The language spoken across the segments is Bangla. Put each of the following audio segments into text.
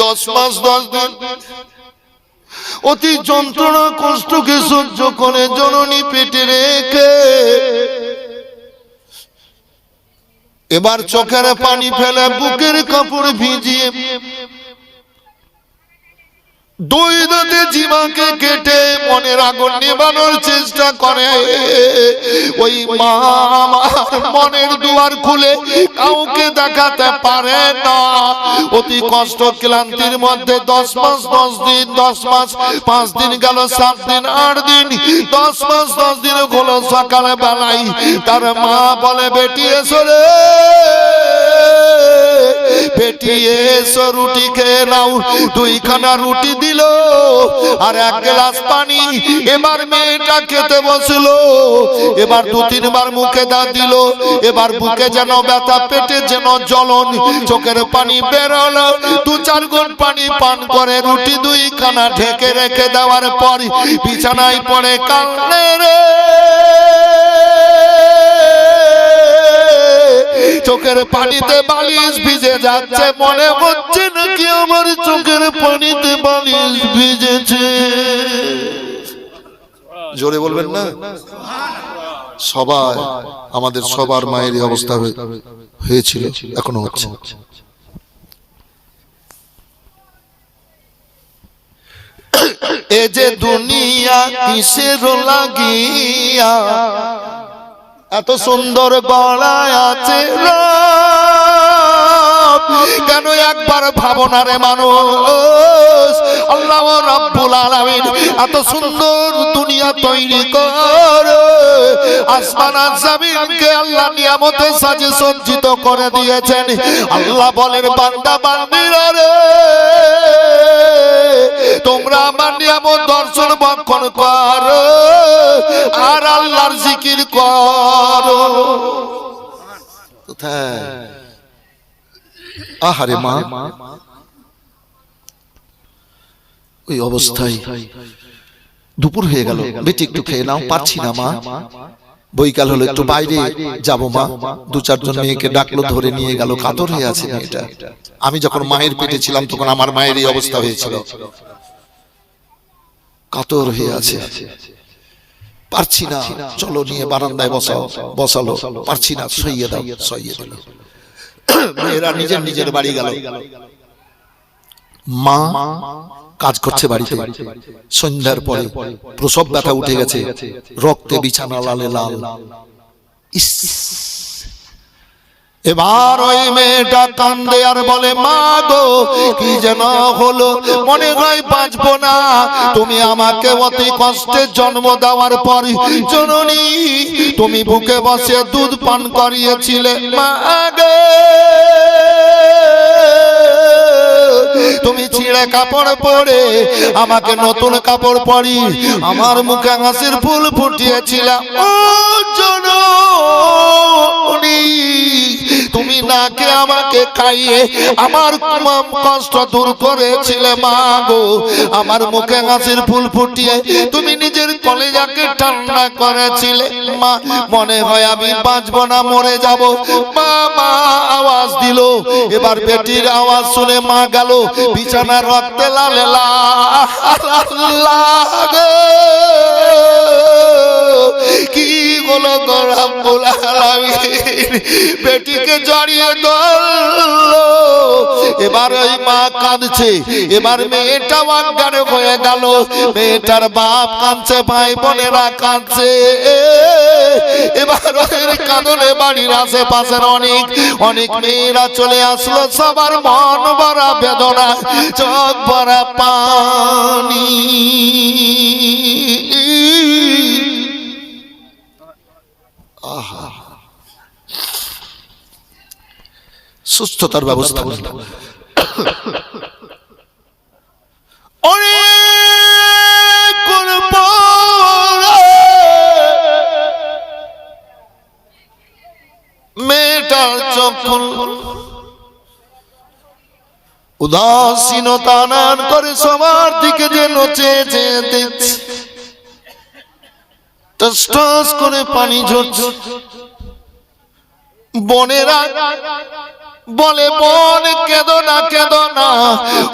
দশ অতি যন্ত্রণা কষ্টকে সহ্য করে জননী পেটে রেখে। এবার চোখের পানি ফেলে, বুকের কাপড় ভিজিয়ে দুই দাঁতে জীবাকে কেটে মনের আগুন নেবানোর চেষ্টা করে। ওই মা মনের দুয়ার খুলে কাউকে দেখাতে পারে না। অতি কষ্ট ক্লান্তির মধ্যে দশ মাস, দশ দিন, দশ মাস, পাঁচ দিন গেল, সাত দিন, আট দিন, দশ মাস, দশ দিন হলো সকালে বেলায় তার মা বলে, বেটি, এসো বেটি এসো, রুটি খেয়ে নাও। দুইখানা রুটি দিল, আর এক গ্লাস পানি। এবার মেয়েটা খেতে বসল। এবার দু তিনবার মুখে দাঁত দিল। এবার বুকে যেন ব্যথা, পেটে যেন জ্বলন। চোখের পানি বেরোলো। দু চার গুণ পানি পান করে রুটি দুইখানা ঢেকে রেখে দেওয়ার পর বিছানায় পড়ে কান্নে রে। চোখের পানিতে বালিশ ভিজে যাচ্ছে মনে হচ্ছে নাকি আমার চোখের পানিতে বালিশ ভিজেছে। জোরে বলবেন না? সবাই আমাদের সবার মায়ের অবস্থা হয়ে- হয়েছিল এখনও হচ্ছে। এ যে দুনিয়া কিসের লাগিয়া? এত সুন্দর গলায় আছে কেন একবার ভাবনা রে মানুষ? আল্লাহ রাব্বুল আলামিন এত সুন্দর দুনিয়া তৈরি কর। আসমান জমিনকে আল্লাহ নিয়ামতে সাজে সজ্জিত করে দিয়েছেন। আল্লাহ বলেন, বান্দা বান্দিরা রে, তোমরা আমার নিয়ামত দর্শন বক্ষণ করো। আর আল্লাহর জিকির করো। আহারে মা। ওই অবস্থায় দুপুর হয়ে গেল। বেটি একটু খেয়ে নাও। পারছি না, মা। বৈকাল হলো, একটু বাইরে যাব, মা। দু চারজন মেয়েকে ডাকলো, ধরে নিয়ে গেল। কাতর হয়ে আছে আমি যখন মায়ের পেটে ছিলাম, তখন আমার মায়ের এই অবস্থা হয়েছিল। কাতর হয়ে আছে। পারছি না। চলো নিয়ে বারান্দায় বসাও। বসালো। পারছি না। সইয়ে দাও। সইয়ে দিল। মেয়েরা নিজের নিজের বাড়ি গেল। মা কাজ করছে বাড়িতে। সন্ধ্যার পরে প্রসব ব্যথা উঠে গেছে। রক্তে বিছানা লালে। লাল। ইস। এবার ওই মেয়েটা কান্দে আর বলে, মা গো, কি যেন হলো? মনে হয় বাঁচবো না। তুমি আমাকে অতি কষ্টে জন্ম দেওয়ার পর জননী, তুমি বুকে বসে দুধ পান করিয়েছিলে। মা গে, তুমি ছিঁড়ে কাপড় পরে আমাকে নতুন কাপড় পরি, আমার মুখে হাসির ফুল ফুটিয়েছিলাম তুমি নাকে আমাকে খাইয়ে আমার কুমাম কষ্ট দূর করেছিলে মা গো আমার মুখে হাসির ফুল ফুটিয়ে তুমি নিজের কলেজাকে ঠান্ডা করেছিলে মা মনে হয় আমি বাঁচবো না মরে যাব মা আওয়াজ দিল এবার বেটির আওয়াজ শুনে মা গেল বিছানা রক্তে লালে কি হলো গরম বেটিকে জড়িয়ে ধরলো। এবার ওই মা কাঁদছে। এবার মেয়েটা অজ্ঞান হয়ে গেল। মেয়েটার বাপ কাঁদছে, ভাই বোনেরা কাঁদছে। এবার ওদের কাঁদনে বাড়ির আশেপাশের অনেক অনেক মেয়েরা চলে আসলো। সবার মন ভরা বেদনা, চোখ ভরা পানি আহা সুস্থতার ব্যবস্থা। মেয়েটার চক্ষু উদাসীনতা নান করে সবার দিকে যেন চেয়ে চেয়ে টস করে পানি ঝরছে। বনেরা বলে, বোন, কেঁদো না কেঁদো না।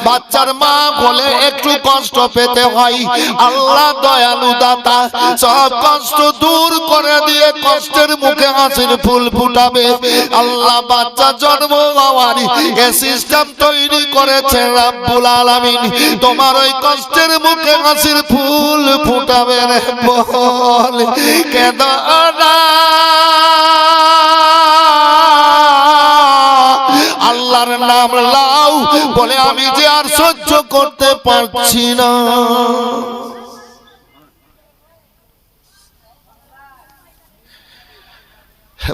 বাচ্চার মা বলে, একটু কষ্ট পেতে হয়। আল্লাহ দয়ালু দাতা, সব কষ্ট দূর করে দিয়ে কষ্টের মুখে হাসির ফুল ফুটাবে। আল্লাহ বাচ্চা জন্ম হওয়ার এ সিস্টেম তৈরি করেছে রাব্বুল আলামিন। তোমার ওই কষ্টের মুখে হাসির ফুল ফুটাবে রে বল কেঁদো না। আল্লাহর নাম লাও বলে আমি যে আর সহ্য করতে পারছি না।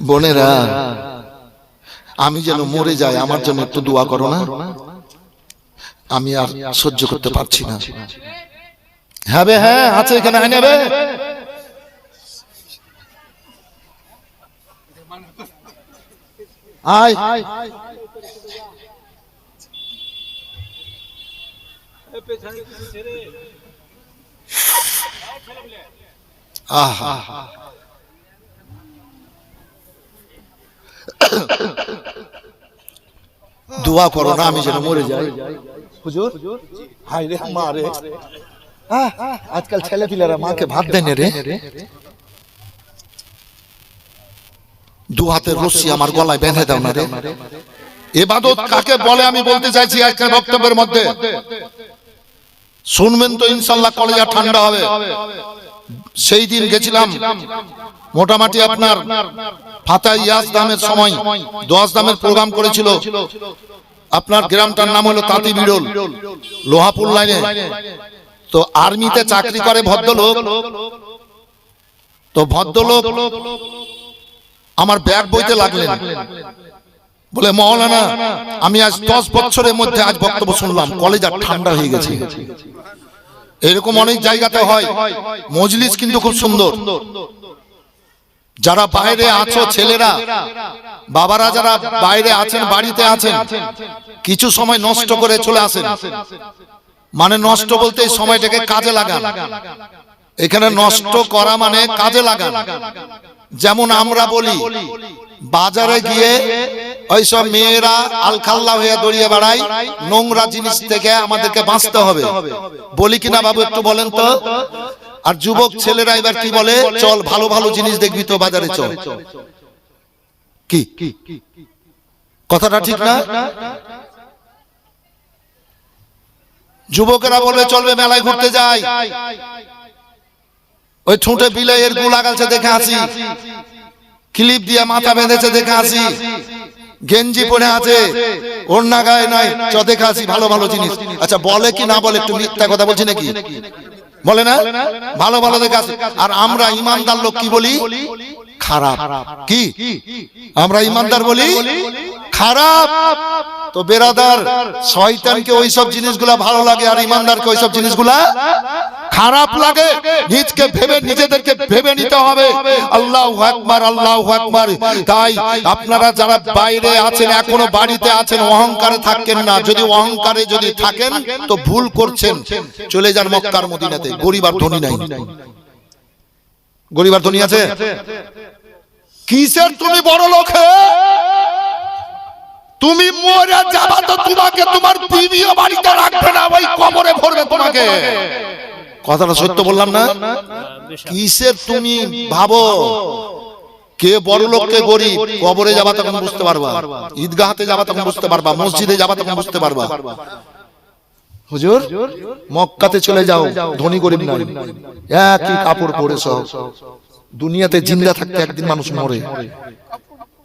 বোনেরা আমি যেন মরে যাই আমার জন্য একটু দোয়া করো না। আমি আর সহ্য করতে পারছি না। হ্যাঁ বে, হ্যাঁ আছে এখানে হ্যাঁ নেবে আয়। দোয়া করো না, আমি যেন মরে যাই। হুজুর? হাই রে, মা রে। আজকাল ছেলে পিলেরা মাকে ভাত দেয় না রে। দু হাতের রশ্মি আমার গলায় বেঁধে দাও না রে। এবাদত কাকে বলে আমি বলতে চাইছি আজকের বক্তব্যের মধ্যে? শুনবেন তো ইনশাল্লাহ কলেজা ঠান্ডা হবে। সেই দিন গেছিলাম। মোটামুটি আপনার ফাতা ইয়াস দামের সময় দোয়াস দামের প্রোগ্রাম করেছিল। আপনার গ্রামটার নাম হলো তাঁতি বিড়ল, লোহাপুর লাইনে। তো আর্মিতে চাকরি করে ভদ্রলোক। তো ভদ্রলোক আমার ব্যাগ বইতে লাগলেন। বলে মহলানা আমি আজ দশ বছরের মধ্যে আজ বক্তব্য শুনলাম, কলেজ আর ঠান্ডা হয়ে গেছে। এরকম অনেক জায়গাতে হয়, মজলিস কিন্তু খুব সুন্দর। যারা বাইরে আছো, ছেলেরা, বাবারা যারা বাইরে আছেন, বাড়িতে আছেন, কিছু সময় নষ্ট করে চলে আসেন। মানে নষ্ট বলতে এই সময়টাকে কাজে লাগান। এখানে নষ্ট করা মানে কাজে লাগান। যেমন আমরা বলি বাজারে গিয়ে ওইসব মেয়েরা আলখাল্লা হয়ে দড়িয়ে বেড়ায় নোংরা জিনিস থেকে আমাদেরকে বাঁচতে হবে। বলি কিনা বাবু একটু বলেন তো? আর যুবক ছেলেরা এবার কি বলে? চল ভালো ভালো জিনিস দেখবি তো বাজারে চল। কি? কথাটা ঠিক না? যুবকেরা বলবে চলবে মেলায় ঘুরতে যাই। ওই ঠুঁটে বিলাইয়ের গু লাগালছে দেখে আসি ক্লিপ দিয়ে মাথা বেঁধেছে দেখে আসি গেঞ্জি পরে আছে। ওড়না গায়ে নাই। চ, দেখে আসি ভালো ভালো জিনিস। আচ্ছা বলে কি না বলে একটু মিথ্যা কথা বলছি নাকি? বলে না? ভালো ভালো দেখে আসি আর আমরা ইমানদার লোক কি বলি? খারাপ। কি? আমরা ইমানদার বলি? খারাপ। তো বেরাদার, শয়তানকে ওইসব জিনিসগুলা ভালো লাগে আর ইমানদারকে ওইসব জিনিসগুলা খারাপ লাগে। নিজকে ভেবে নিজেদেরকে ভেবে নিতে হবে। আল্লাহ আকবার আল্লাহ আকবার। তাই আপনারা যারা বাইরে আছেন, এখনও বাড়িতে আছেন, অহংকারে থাকেন না। যদি অহংকারে যদি থাকেন, তো ভুল করছেন। চলে যান মক্কার মদিনাতে। গরিব আর ধনী নাই। গরিব আর ধনী আছে? কিসের তুমি বড় লোক? তুমি মরে যাবা তো তোমাকে তোমার বিবিও বাড়িতে রাখবে না, ওই কবরে ভরবে তোমাকে। কথাটা সত্য বললাম না? কিসের তুমি ভাবো? কে বড় লোক কে গরিব কবরে যাবা তখন বুঝতে পারবা। ঈদগাহতে যাবা তখন বুঝতে পারবা। মসজিদে যাবা তখন বুঝতে পারবা। হুজুর মক্কাতে চলে যাও। ধনী গরিব নাই। একই কাপড় পরে সব দুনিয়াতে জিন্দা থাকতে একদিন মানুষ মরে।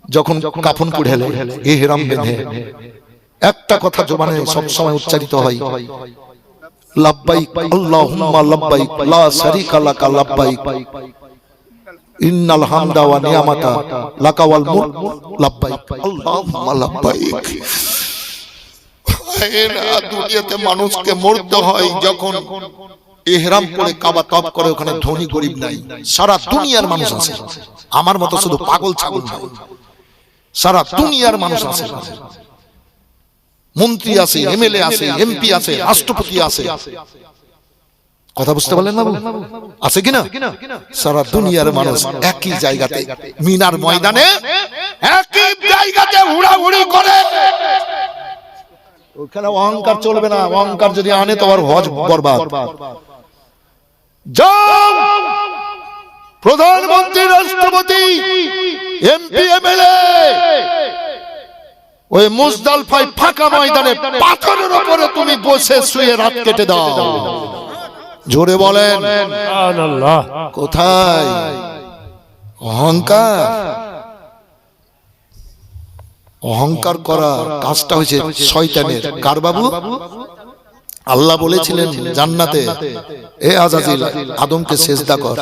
যখন কাফন পুড়েলে এহরাম বেঁধে। একটা কথা জবানে সব সময় উচ্চারিত হয়। আল্লাহুম্মা লা শারীকা লাকা ইন্নাল হামদা ওয়া নিয়ামাতা, লাকা ওয়াল মুলক আল্লাহুম্মা দুনিয়াতে মানুষকে মরতে হয় যখন এহরাম পরে কাবা তপ করে, ওখানে ধনী গরিব নাই। সারা দুনিয়ার মানুষ আছে। আমার মতো শুধু পাগল ছাগল নাই। সারা দুনিয়ার মানুষ আছে। মন্ত্রী আছে এমএলএ আছে এমপি আছে রাষ্ট্রপতি আছে। কথা বুঝতে পারলেন না আছে কিনা? সারা দুনিয়ার মানুষ একই জায়গাতে মিনার ময়দানে একই জায়গাতে হুড়াহুড়ি করে। ওখানে অহংকার চলবে না অহংকার যদি আনে তোমার হজ বরবাদ। প্রধানমন্ত্রী রাষ্ট্রপতি এমপি এমএলএ! ওই মুজদালফায় ফাঁকা ময়দানে পাথরের উপরে তুমি বসে শুয়ে রাত কেটে দাও। জোরে বলেন কোথায়? অহংকার? অহংকার করা কাজটা হয়েছে শয়তানের। কার বাবু? আল্লাহ বলেছিলেন জান্নাতে এ আজাজিল আদমকে সেজদা কর।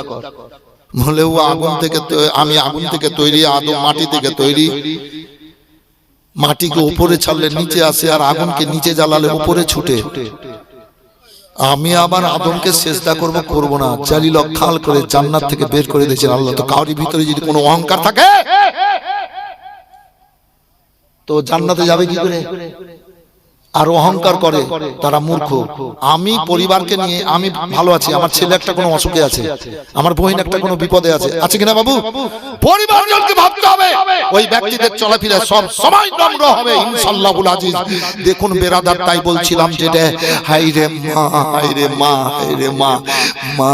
বলে ও আগুন থেকে আমি আগুন থেকে তৈরি আদম মাটি থেকে তৈরি। মাটিকে উপরে ছাড়লে নিচে আসে আর আগুনকে নিচে জ্বালালে উপরে ছুটে। আমি আবার আদমকে চেষ্টা করব করব না। চারি লক্ষাল করে জান্নাত থেকে বের করে দিয়েছেন আল্লাহ। তো কাউরি ভিতরে যদি কোনো অহংকার থাকে তো জান্নাতে যাবে কি করে? আর অহংকার করে তারা মূর্খ। আমি পরিবারকে নিয়ে আমি ভালো আছি আমার ছেলে একটা কোনো অসুখে আছে। আমার বহিন একটা কোনো বিপদে আছে। আছে। কিনা বাবু? পরিবারজনকে ভাবতে হবে। ওই ব্যক্তিদের চলাফেরা সব সময় নম্র হবে ইনশাআল্লাহুল আজিজ। দেখুন বেরাদার তাই বলছিলাম যেটা হাই রে মা হাই রে মা হাই রে মা মা।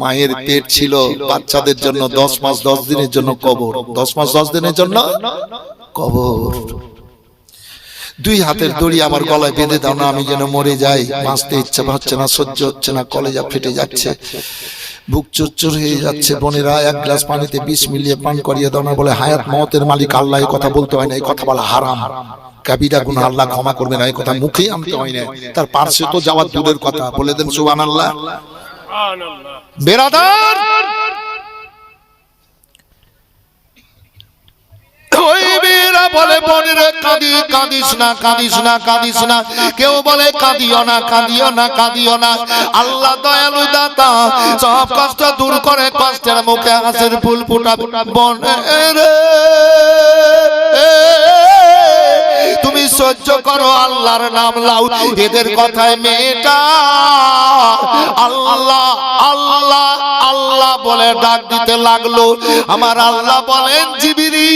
মায়ের পেট ছিল বাচ্চাদের জন্য দশ মাস দশ দিনের জন্য কবর। দশ মাস দশ দিনের জন্য কবর? দুই হাতের দড়ি আমার গলায় বেঁধে দাও না আমি যেন মরে যাই। বাঁচতে ইচ্ছা হচ্ছে না সহ্য হচ্ছে না কলেজা ফেটে যাচ্ছে। বুক চুরচুর হয়ে যাচ্ছে বোনেরা এক গ্লাস পানিতে বিষ মিলিয়ে পান করিয়ে দাও না বলে হায়াত মতের মালিক আল্লাহ এই কথা বলতে হয় না এই কথা বলা হারাম। কাবিরা গুণ আল্লাহ ক্ষমা করবে না এই কথা মুখে আনতে হয় না। তার পার্শ্বে তো যাওয়ার দূরের কথা বলে দেন সুবান আল্লাহ বেরাদার! ওই মেয়েরা বলে বোনেরে কাঁদি, কাঁদিস না কাঁদিস না কাঁদিস না। কেউ বলে, কাঁদিও না কাঁদিও না কাঁদিও না। আল্লাহ দয়ালু দাতা, সব কষ্ট দূর করে কষ্টের মুখে হাসির ফুল ফুটা বনেরে তুমি সহ্য করো আল্লাহর নাম লাও এদের কথায় মেয়েটা, আল্লাহ আল্লাহ আল্লাহ বলে ডাক দিতে লাগল। আমার আল্লাহ বলেন জিবিরি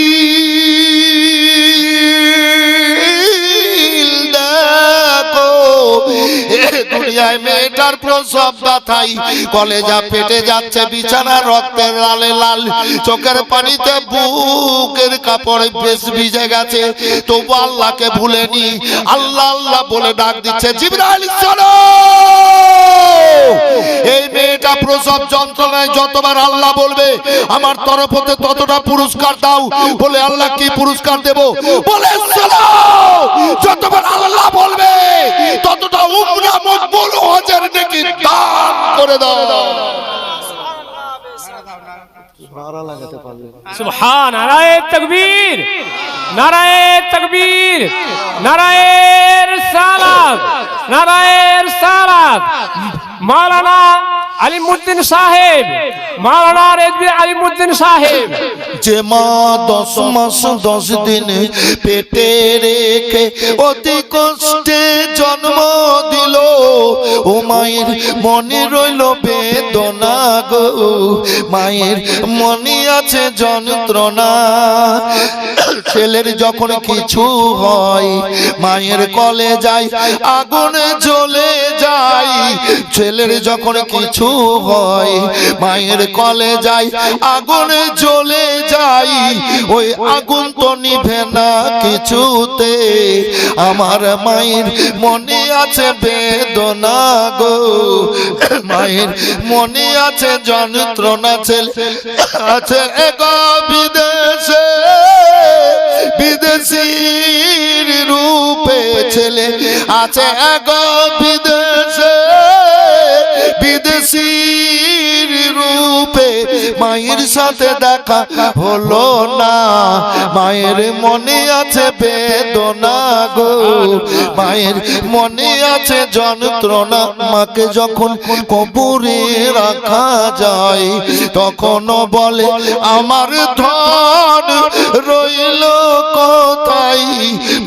দুনিয়ায় মেয়েটার প্রসব ব্যথাই। কলেজা ফেটে যাচ্ছে, বিছানা রক্তের লালে লাল। চোখের পানিতে বুকের বেশ ভিজে গেছে। তবু আল্লাহকে ভুলেনি। আল্লাহ আল্লাহ বলে ডাক দিচ্ছে, জিবরাইল চলো এই মেয়েটা প্রসব যন্ত্রণায় যতবার আল্লাহ বলবে, আমার তরফ হতে ততটা পুরস্কার দাও। বলে, আল্লাহ, কি পুরস্কার দেব? বলে যতবার আল্লাহ বলবে। ততটা উমরা মকবুল হজের নাকি দান করে দাও। সুবহান নারায়ে তাকবীর নারায়ে তাকবীর নারায়ে রিসালাত নারায়ে রিসালাত মাওলানা আলিমুদ্দিন সাহেব, মাওলানা রেজবি আলিমুদ্দিন সাহেব। যে মা দশ মাস, দশ দিন পেটে রেখে অতি কষ্টে জন্ম দিল, ও মায়ের মনে রইল বেদনা গো। মায়ের মনে আছে যন্ত্রণা। ছেলের যখন কিছু হয়, মায়ের কলে যায়, আগুন জ্বলে যায়। ছেলের যখন কিছু হয়। মায়ের কলে যাই, আগুন জ্বলে যাই। ওই আগুন তো নিভে না কিছুতে। আমার মায়ের মনে আছে বেদনা গো। মায়ের মনে আছে যন্ত্রণা ছেলে আছে এক বিদেশে। বিদেশির রূপে ছেলে আছে এক বিদেশে। বিদেশির রূপে মায়ের সাথে দেখা হলো না। মায়ের মনে আছে বেদনা গো। মায়ের মনে আছে যন্ত্রণা। মাকে যখন কবরে রাখা যায় তখন বলে, আমার ধন রইল কোথায়?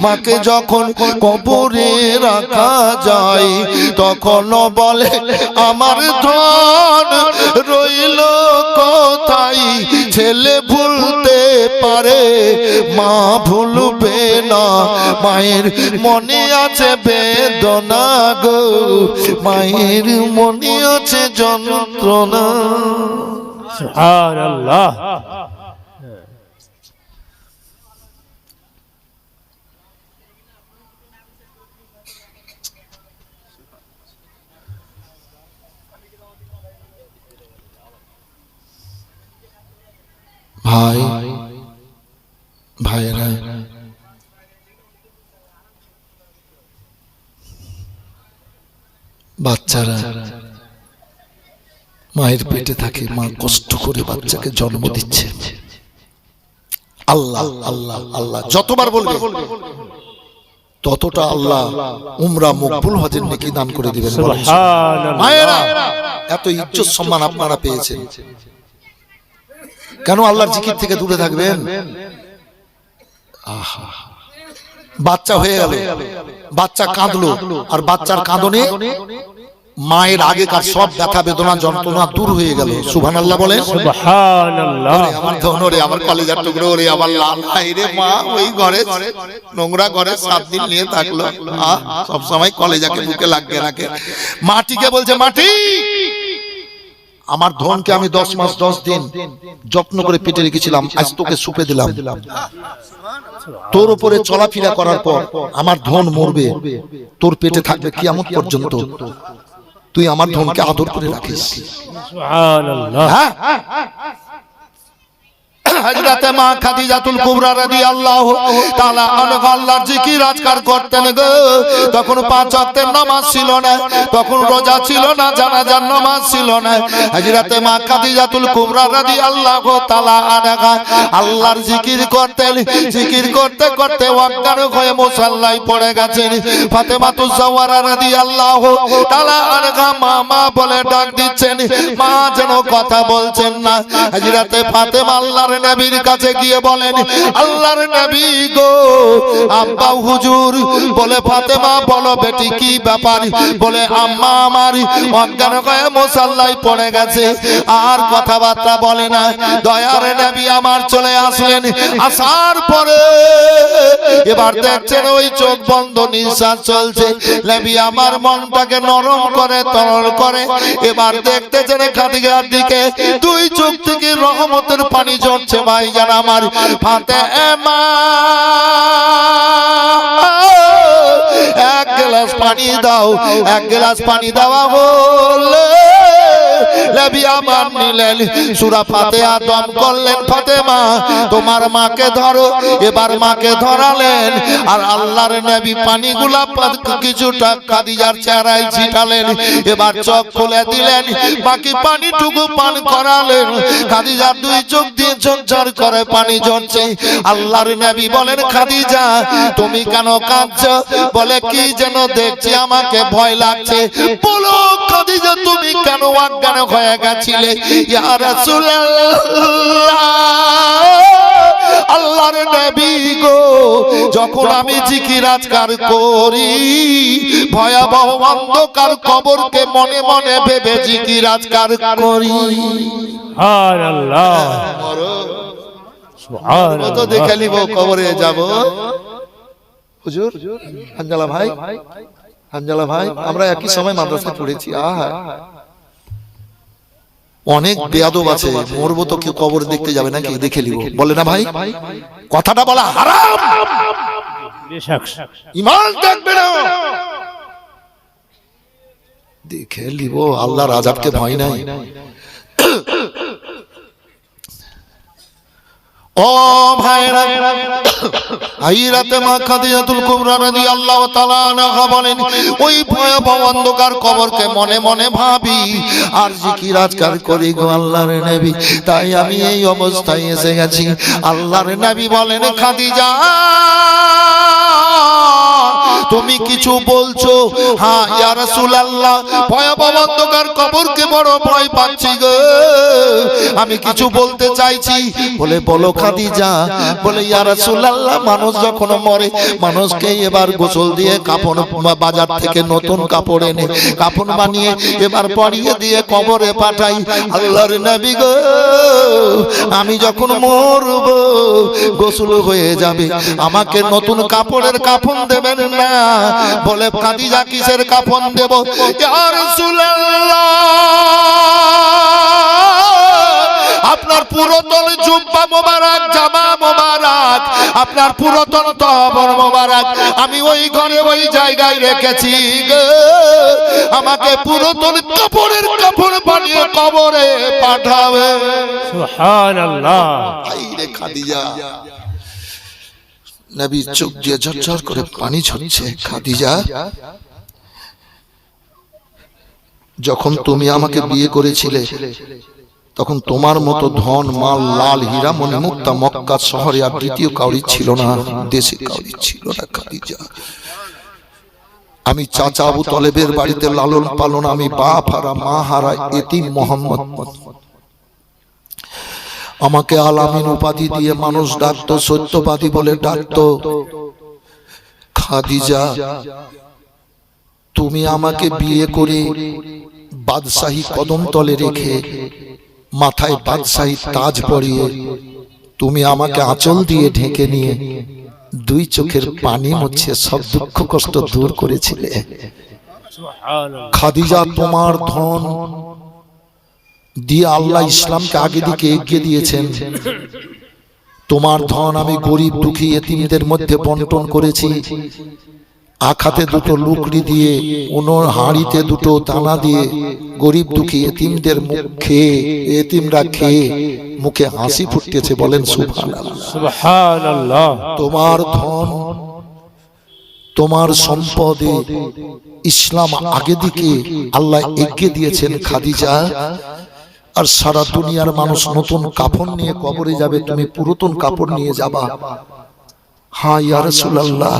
মাকে যখন কবরে রাখা যায় তখন বলে, আমার ধন রইল কোথায় ছেলে ভুলতে পারে, মা ভুলবে না। মায়ের মনে আছে বেদনা গো, মায়ের মনে আছে যন্ত্রণা। সুবহানাল্লাহ। ভাই ভাইরা বাচ্চারা মায়ের পেটে থাকে মা কষ্ট করে বাচ্চাকে জন্ম দিচ্ছে। আল্লাহ আল্লাহ আল্লাহ যতবার বলবে ততটা আল্লাহ উমরা মকবুল হজের নাকি দান করে দিবেন মায়েরা এত ইজ্জত সম্মান আপনারা পেয়েছেন। কেন আল্লাহর জিকির থেকে দূরে থাকবেন? আহা। বাচ্চা হয়ে গেল। বাচ্চা কাঁদলো। আর বাচ্চার কাঁদনে মায়ের আগেকার সব ব্যথা বেদনা যন্ত্রণা দূর হয়ে গেল। সুভান আল্লাহ বলে আমার ধন রে আমার কলেজার টুকরো রে আমার লাল রে মা ওই ঘরে নোংরা ঘরে সাত দিন নিয়ে থাকল। সব সময় কলেজাকে বুকে লাগিয়ে রাখে। মাটিকে বলছে মাটি! আমার ধনকে আমি দশ মাস দশ দিন যত্ন করে পেটে রেখেছিলাম আজ তোকে সুপে দিলাম। তোর উপরে চলাফেরা করার পর আমার ধন মরবে তোর পেটে থাকবে কিয়ামত পর্যন্ত। তুই আমার ধনকে আদর করে রাখিস। হ্যাঁ? হযরতে মা খাদিজাতুল কুবরা রাদিয়াল্লাহু তাআলা আনহা আল্লাহর জিকির আজকার করতেন গো। তখন পাঁচ ওয়াক্তের নামাজ ছিল না, তখন রোজা ছিল না, জানাজার নামাজ ছিল না। হযরতে মা খাদিজাতুল কুবরা রাদিয়াল্লাহু তাআলা আনহা আল্লাহর জিকির করতেন, জিকির করতে করতে অজ্ঞান হয়ে মুসাল্লায় পড়ে গেছেন। ফাতেমাতুজ জাওয়ারা রাদিয়াল্লাহু তাআলা আনহা মা মা বলে ডাক দিচ্ছেন, মা যেন কথা বলছেন না। হযরতে ফাতেমা আল্লাহর নবীর কাছে গিয়ে বলেন, আল্লাহর নবী গো, আব্বা হুজুর বলে, ফাতেমা, বলো বেটি, কি ব্যাপার? বলে, আম্মা আমার অজ্ঞান হয়ে মুসাল্লায় পড়ে গেছে, আর কথাবার্তা বলে না। দয়ার নবী আমার চলে আসলেন, আসার পরে এবার দেখছেন ওই চোখ বন্ধ, নিঃশ্বাস চলছে। নবী আমার মনটাকে নরম করে, তরল করে, এবার দেখতেছেন খাদিগার দিকে দুই চোখ থেকে রহমতের পানি ঝরছে ভাই যেন আমার ফাতে মা এক গ্লাস পানি দাও, এক গ্লাস পানি দেওয়া ধরো, এবার ধরালেন চোখ খুলে দিলেন, বাকি পানিটুকু পান করালেন। খাদিজার দুই চোখ দিয়ে ঝরঝর করে পানি ঝরছে। আল্লাহর নবী বলেন, খাদিজা, তুমি কেন কাঁদছো? বলে কি যেন দেখছি আমাকে ভয় লাগছে? বলো খাদিজা তুমি কেন অজ্ঞান হয়ে গেছিলে? ইয়া রাসূলুল্লাহ আল্লাহর নবী গো যখন আমি জিকির আজকার করি ভয়াবহ অন্ধকার কবরকে মনে মনে ভেবে জিকির আজকার করি। সুবহানাল্লাহ। কত সুবহানাল্লাহ দেখে নিব কবরে যাব? হুজুর হানজালা ভাই হানজালা ভাই আমরা একই সময় মাদ্রাসায় পড়েছি আহা। অনেক বেয়াদব আছে মরবো তো কেউ কবর দেখতে যাবে নাকি? দেখে নিব। বলে না ভাই? কথাটা বলা হারাম। ইমান দেখবে না। দেখে লিব আল্লাহর আজাবকে ভয় নাই। ও ভাইরা আইরাতে মা খাদিজাতুল কুবরা রাদিয়াল্লাহু তাআলা আনহা বলেন, ওই ভয়াবহ অন্ধকার কবরকে মনে মনে ভাবি, আর জিকির আজকার করি গো আল্লাহর নবী। তাই আমি এই অবস্থায় এসে গেছি। আল্লাহর নবী বলেন, খাদিজা, তুমি কিছু বলছো? হ্যাঁ ইয়া রাসূলুল্লাহ, ভয়াবহ অন্ধকার কবরকে বড় ভয় পাচ্ছি গো। আমি কিছু বলতে চাইছি। বলে, বলো খাদিজা বলে, ইয়া রাসূলুল্লাহ, মানুষ যখন মরে, মানুষকে এবার গোসল দিয়ে কাপড় বাজার থেকে নতুন কাপড় এনে কাপড় বানিয়ে এবার পরিয়ে দিয়ে কবরে পাঠাই। আল্লাহর নবী গো, আমি যখন মরব, গোসল হয়ে যাবে। আমাকে নতুন কাপড়ের কাফন দেবেন না। বলে, খাদিজা, কিসের কাফন দেব? ইয়া রাসূলুল্লাহ পুরাতন জুব্বা মোবারক জামা মোবারক আপনার পুরাতন তবর মোবারক আমি ওই ঘরে ওই জায়গায় রেখেছি আমাকে পুরাতন কাপড়ের কাপড় বানিয়ে কবরে পাঠাবে। সুবহান আল্লাহ আই রে খাদিজা। নবী চোখ দিয়ে ঝরঝর করে পানি ঝরছে খাদিজা। যখন তুমি আমাকে বিয়ে করেছিলে তখন তোমার মতো ধন মাল লাল হীরা মণিমুক্তা মক্কা শহরে আর দ্বিতীয় কাউরি ছিল না দেশে কাউরি ছিল না খাদিজা। আমি চাচা আবু তলেবের বাড়িতে লালন পালন আমি বাপ হারা মা হারা এতিম মোহাম্মদ। আমাকে আলামিন উপাধি দিয়ে মানুষ ডাকতো সত্যবাদী বলে ডাকতো। খাদিজা তুমি আমাকে বিয়ে করে বাদশাহী কদম তলে রেখে মাথায় বাদশাহী তাজ পরিয়ে তুমি আমাকে আঁচল দিয়ে ঢেকে নিয়ে দুই চোখের পানি মুছে সব দুঃখ কষ্ট দূর করেছিলে। খাদিজা তোমার ধন দিয়ে আল্লাহ ইসলামকে আগে দিকে এগিয়ে দিয়েছেন। তোমার ধন আমি গরিব দুঃখী এতিমদের মধ্যে বন্টন করেছি। আখাতে দুটো লুকড়ি দিয়ে উনোর হাঁড়িতে দুটো দানা দিয়ে গরিব দুঃখী এতিমদের মুখ খেয়ে এতিমরা খেয়ে মুখে হাসি ফুটতেছে বলেন তোমার ধন তোমার সম্পদে ইসলাম আগে দিকে আল্লাহ এগিয়ে দিয়েছেন খাদিজা। আর সারা দুনিয়ার মানুষ নতুন কাপড় নিয়ে কবরে যাবে তুমি পুরাতন কাপড় নিয়ে যাবা। হ্যাঁ ইয়া রাসূলুল্লাহ।